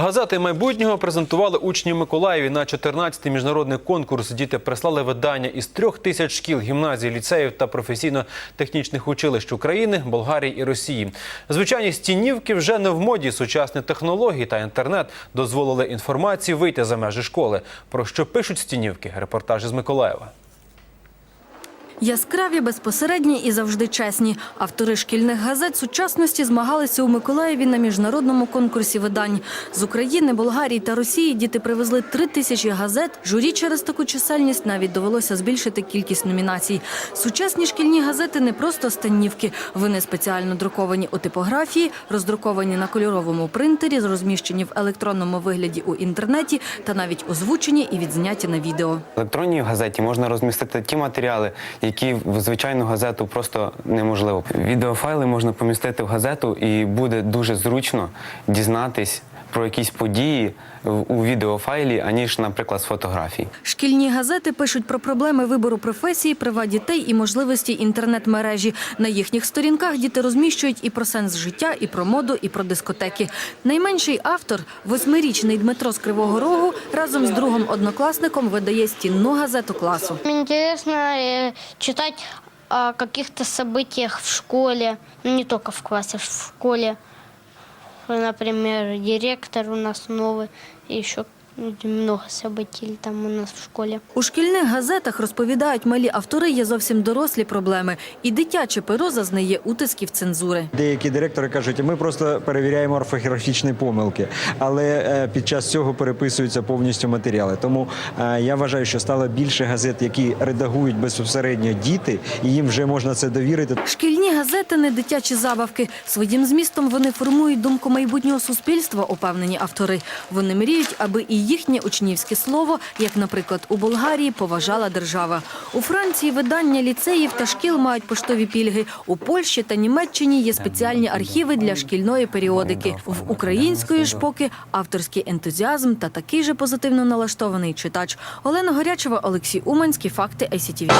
Газети майбутнього презентували учні Миколаєві на 14-й міжнародний конкурс. Діти прислали видання із трьох тисяч шкіл, гімназій, ліцеїв та професійно-технічних училищ України, Болгарії і Росії. Звичайні стінівки вже не в моді. Сучасні технології та інтернет дозволили інформації вийти за межі школи. Про що пишуть стінівки? Репортаж із Миколаєва. Яскраві, безпосередні і завжди чесні. Автори шкільних газет сучасності змагалися у Миколаєві на міжнародному конкурсі видань. З України, Болгарії та Росії діти привезли три тисячі газет. Журі через таку чисельність навіть довелося збільшити кількість номінацій. Сучасні шкільні газети не просто станівки. Вони спеціально друковані у типографії, роздруковані на кольоровому принтері, розміщені в електронному вигляді у інтернеті та навіть озвучені і відзняті на відео. В електронній газеті можна розмістити ті матеріали, які в звичайну газету просто неможливо. Відеофайли можна помістити в газету, і буде дуже зручно дізнатись про якісь події в- у відеофайлі, аніж, наприклад, з фотографій. Шкільні газети пишуть про проблеми вибору професії, права дітей і можливості інтернет-мережі. На їхніх сторінках діти розміщують і про сенс життя, і про моду, і про дискотеки. Найменший автор, восьмирічний Дмитро з Кривого Рогу, разом з другом однокласником видає стінну газету класу. Мне интересно э, читать о каких-то событиях в школе, ну, не только в классе, в школе. Например, директор у нас новый, еще много событий там у нас в школе. У шкільних газетах розповідають малі автори є зовсім дорослі проблеми, і дитяче перо зазнає утисків цензури. Деякі директори кажуть, ми просто перевіряємо орфографічні помилки, але е, під час цього переписуються повністю матеріали. Тому е, я вважаю, що стало більше газет, які редагують безпосередньо діти, і їм вже можна це довірити. Шкільні газети не дитячі забавки. Своїм змістом вони формують думку майбутнього суспільства, упевнені автори. Вони мріють, аби їхнє учнівське слово, як, наприклад, у Болгарії, поважала держава. У Франції видання ліцеїв та шкіл мають поштові пільги. У Польщі та Німеччині є спеціальні архіви для шкільної періодики. В української ж поки авторський ентузіазм та такий же позитивно налаштований читач. Олена Горячева, Олексій Уманський. Факти ICTV.